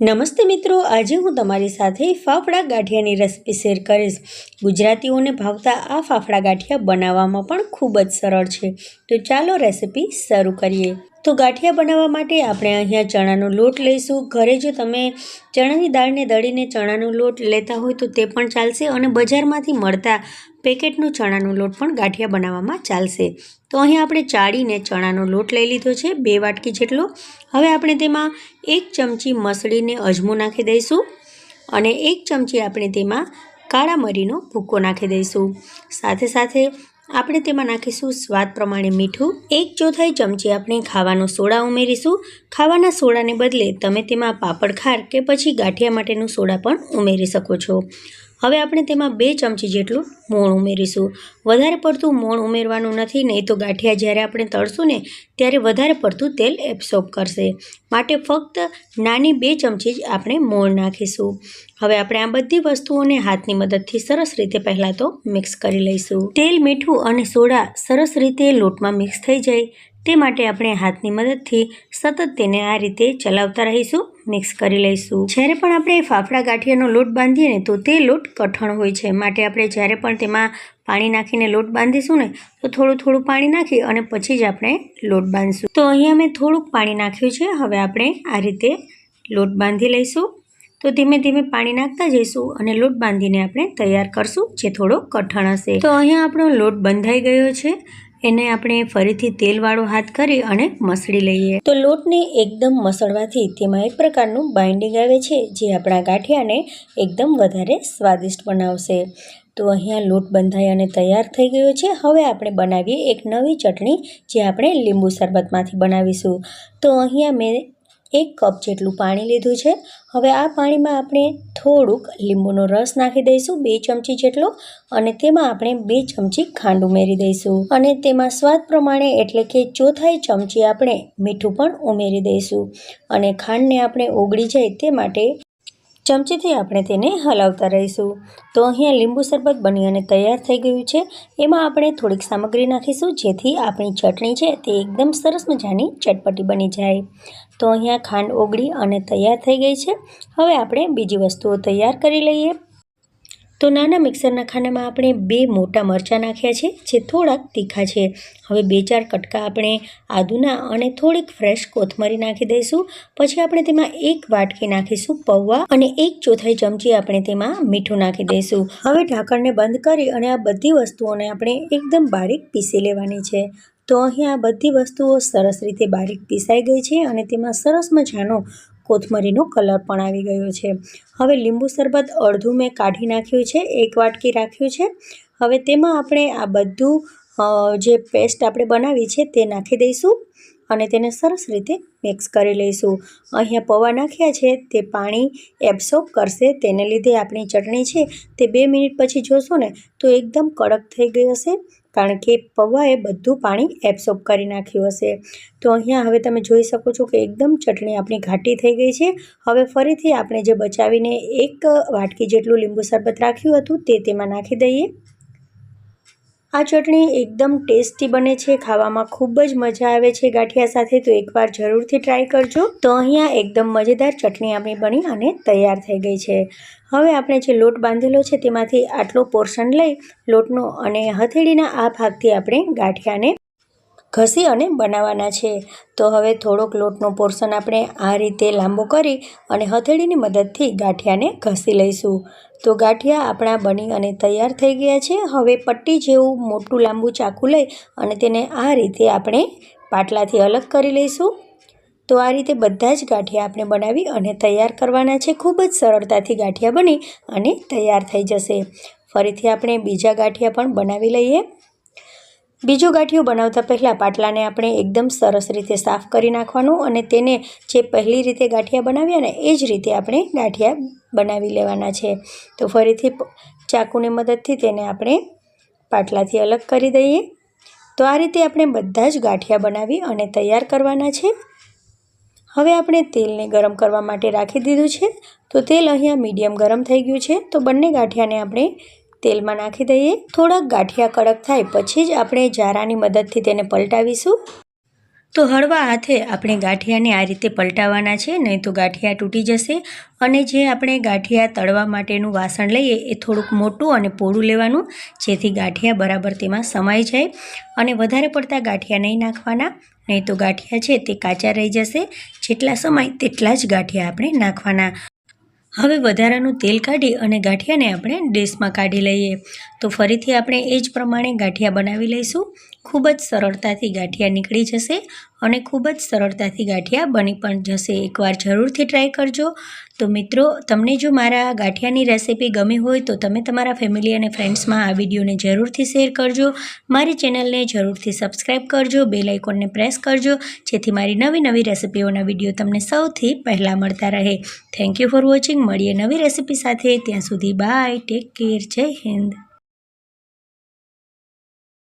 નમસ્તે મિત્રો, આજે હું તમારી સાથે ફાફડા ગાંઠિયાની રેસિપી શેર કરીશ. ગુજરાતીઓને ભાવતા આ ફાફડા ગાંઠિયા બનાવવામાં પણ ખૂબ જ સરળ છે. તો ચાલો રેસિપી શરૂ કરીએ. તો ગાંઠિયા બનાવવા માટે આપણે અહીંયા ચણાનો લોટ લઈશું. ઘરે જો તમે ચણાની દાળને દળીને ચણાનો લોટ લેતા હોય તો તે પણ ચાલશે અને બજારમાંથી મળતા પેકેટનો ચણાનો લોટ પણ ગાંઠિયા બનાવવામાં ચાલશે. તો અહીં આપણે ચાળીને ચણાનો લોટ લઈ લીધો છે, બે વાટકી જેટલો. હવે આપણે તેમાં એક ચમચી મસળીને અજમો નાખી દઈશું અને એક ચમચી આપણે તેમાં કાળા મરીનો ભૂકો નાખી દઈશું. સાથે સાથે આપણે તેમાં નાખીશું સ્વાદ પ્રમાણે મીઠું. એક ચોથાઈ ચમચી આપણે ખાવાનો સોડા ઉમેરીશું. ખાવાના સોડાને બદલે તમે તેમાં પાપડ ખાર કે પછી ગાંઠિયા માટેનું સોડા પણ ઉમેરી શકો છો. હવે આપણે તેમાં બે ચમચી જેટલું મોણ ઉમેરીશું. વધારે પડતું મોણ ઉમેરવાનું નથી, નહીં તો ગાંઠિયા જ્યારે આપણે તળશું ને, ત્યારે વધારે પડતું તેલ એબ્સોર્બ કરશે. માટે ફક્ત નાની બે ચમચી જ આપણે મોણ નાખીશું. હવે આપણે આ બધી વસ્તુઓને હાથની મદદથી સરસ રીતે પહેલાં તો મિક્સ કરી લઈશું. તેલ, મીઠું અને સોડા સરસ રીતે લોટમાં મિક્સ થઈ જાય. તે માટે આપણે હાથની મદદથી સતત તેને આ રીતે ચલાવતા રહીશું. મિક્સ કરી લઈશું. જ્યારે પણ આપણે ફાફડા ગાંઠિયાનો લોટ બાંધીએ ને તો તે લોટ કઠણ હોય છે. માટે આપણે જ્યારે પણ તેમાં પાણી નાખીને લોટ બાંધીશું ને, તો થોડું થોડું પાણી નાખી અને પછી જ આપણે લોટ બાંધીશું. તો અહીંયા મેં થોડુંક પાણી નાખ્યું છે. હવે આપણે આ રીતે લોટ બાંધી લઈશું. તો ધીમે ધીમે પાણી નાખતા જઈશું અને લોટ બાંધીને આપણે તૈયાર કરશું, જે થોડો કઠણ હશે. તો અહીંયા આપણો લોટ બંધાઈ ગયો છે. એને આપણે ફરીથી તેલવાળો હાથ કરી અને મસળી લઈએ. તો લોટને એકદમ મસળવાથી તેમાં એક પ્રકારનું બાઇન્ડિંગ આવે છે, જે આપણા ગાંઠિયાને એકદમ વધારે સ્વાદિષ્ટ બનાવશે. તો અહીંયા લોટ બંધાઈ અને તૈયાર થઈ ગયો છે. હવે આપણે બનાવીએ એક નવી ચટણી, જે આપણે લીંબુ શરબતમાંથી બનાવીશું. તો અહીંયા મેં એક કપ જેટલું પાણી લીધું છે. હવે આ પાણીમાં આપણે થોડુંક લીંબુનો રસ નાખી દઈશું, બે ચમચી જેટલો, અને તેમાં આપણે બે ચમચી ખાંડ ઉમેરી દઈશું. અને તેમાં સ્વાદ પ્રમાણે એટલે કે ચોથાઈ ચમચી આપણે મીઠું પણ ઉમેરી દઈશું. અને ખાંડને આપણે ઓગળી જાય તે માટે ચમચીથી આપણે તેને હલાવતા રહીશું. તો અહીંયા લીંબુ શરબત બની અને તૈયાર થઈ ગયું છે. એમાં આપણે થોડીક સામગ્રી નાખીશું, જેથી આપણી ચટણી છે તે એકદમ સરસ મજાની ચટપટી બની જાય. તો અહીંયા ખાંડ ઓગળી અને તૈયાર થઈ ગઈ છે. હવે આપણે બીજી વસ્તુઓ તૈયાર કરી લઈએ. તો નાના મિક્સરના ખાનામાં આપણે બે મોટા મરચાં નાખ્યા છે, જે થોડાક તીખા છે. હવે બે ચાર કટકા આપણે આદુના અને થોડીક ફ્રેશ કોથમરી નાખી દઈશું. પછી આપણે તેમાં એક વાટકી નાખીશું પૌવા અને એક ચોથાઈ ચમચી આપણે તેમાં મીઠું નાખી દઈશું. હવે ઢાંકણને બંધ કરી અને આ બધી વસ્તુઓને આપણે એકદમ બારીક પીસી લેવાની છે. તો અહીં આ બધી વસ્તુઓ સરસ રીતે બારીક પીસાઈ ગઈ છે અને તેમાં સરસ મજાનો કોથમરીનો કલર પણ આવી ગયો છે. હવે લીંબુ શરબત અડધું મેં કાઢી નાખ્યું છે, એક વાટકી રાખ્યું છે. હવે તેમાં આપણે આ બધું જે પેસ્ટ આપણે બનાવી છે તે નાખી દઈશું અને તેને સરસ રીતે મિક્સ કરી લઈશું. અહીંયા પૌવા નાખ્યા છે, તે પાણી એબ્સોર્બ કરશે, તેને લીધે આપણી ચટણી છે તે બે મિનિટ પછી જોશો ને તો એકદમ કડક થઈ ગઈ હશે. કારણ કે પૌવાએ બધું પાણી એબ્સોર્બ કરી નાખ્યું હશે. તો અહીંયા હવે તમે જોઈ શકો છો કે એકદમ ચટણી આપણી ઘાટી થઈ ગઈ છે. હવે ફરીથી આપણે જે બચાવીને એક વાટકી જેટલું લીંબુ શરબત રાખ્યું હતું તે તેમાં નાખી દઈએ. આ ચટણી એકદમ ટેસ્ટી બને છે, ખાવામાં ખૂબ જ મજા આવે છે. ગાંઠિયા સાથે તો એકવાર જરૂરથી ટ્રાય કરજો. તો અહીંયા એકદમ મજેદાર ચટણી આપણી બની અને તૈયાર થઈ ગઈ છે. હવે આપણે જે લોટ બાંધેલો છે તેમાંથી આટલો પોર્શન લઈ લોટનો અને હથેળીના આ ભાગથી આપણે ગાંઠિયાને ઘસી અને બનાવવાના છે. તો હવે થોડોક લોટનો પોર્શન આપણે આ રીતે લાંબો કરી અને હથેળીની મદદથી ગાંઠિયાને ઘસી લઈશું. તો ગાંઠિયા આપણા બની અને તૈયાર થઈ ગયા છે. હવે પટ્ટી જેવું મોટું લાંબુ ચાકુ લઈ અને તેને આ રીતે આપણે પાટલાથી અલગ કરી લઈશું. તો આ રીતે બધા જ ગાંઠિયા આપણે બનાવી અને તૈયાર કરવાના છે. ખૂબ જ સરળતાથી ગાંઠિયા બની અને તૈયાર થઈ જશે. ફરીથી આપણે બીજા ગાંઠિયા પણ બનાવી લઈએ. બીજો ગાંઠિયો બનાવતા પહેલાં પાટલાને આપણે એકદમ સરસ રીતે સાફ કરી નાખવાનું અને તેને જે પહેલી રીતે ગાંઠિયા બનાવ્યા ને, એ જ રીતે આપણે ગાંઠિયા બનાવી લેવાના છે. તો ફરીથી ચાકુની મદદથી તેને આપણે પાટલાથી અલગ કરી દઈએ. તો આ રીતે આપણે બધા જ ગાંઠિયા બનાવી અને તૈયાર કરવાના છે. હવે આપણે તેલને ગરમ કરવા માટે રાખી દીધું છે. તો તેલ અહીંયા મીડિયમ ગરમ થઈ ગયું છે. તો બંને ગાંઠિયાને આપણે તેલમાં નાખી દઈએ. થોડાક ગાંઠિયા કડક થાય પછી જ આપણે જારાની મદદથી તેને પલટાવીશું. તો હળવા હાથે આપણે ગાંઠિયાને આ રીતે પલટાવવાના છે, નહીં તો ગાંઠિયા તૂટી જશે. અને જે આપણે ગાંઠિયા તળવા માટેનું વાસણ લઈએ એ થોડુંક મોટું અને પોળું લેવાનું, જેથી ગાંઠિયા બરાબર તેમાં સમાઈ જાય. અને વધારે પડતા ગાંઠિયા નહીં નાખવાના, નહીં તો ગાંઠિયા છે તે કાચા રહી જશે. જેટલા સમાય તેટલા જ ગાંઠિયા આપણે નાખવાના. હવે વધારાનું તેલ કાઢી અને ગાંઠિયાને આપણે ડીશમાં કાઢી લઈએ. તો ફરીથી આપણે એ જ પ્રમાણે ગાંઠિયા બનાવી લઈશું. ખૂબ જ સરળતાથી ગાંઠિયા નીકળી જશે અને ખૂબ જ સરળતાથી ગાંઠિયા બની પણ જશે. એકવાર જરૂરથી ટ્રાય કરજો. તો મિત્રો, તમને જો મારા ગાંઠિયાની રેસિપી ગમી હોય તો તમે તમારા ફેમિલી અને ફ્રેન્ડ્સમાં આ વિડીયોને જરૂરથી શેર કરજો. મારી ચેનલને જરૂરથી સબસ્ક્રાઈબ કરજો. બેલ આઇકોનને પ્રેસ કરજો. જેથી મારી નવી નવી રેસિપીઓના વીડિયો તમને સૌથી પહેલાં મળતા રહે. થેન્ક યુ ફોર વોચિંગ મળીએ નવી રેસિપી સાથે. ત્યાં સુધી બાય ટેક કેર જય હિન્દ.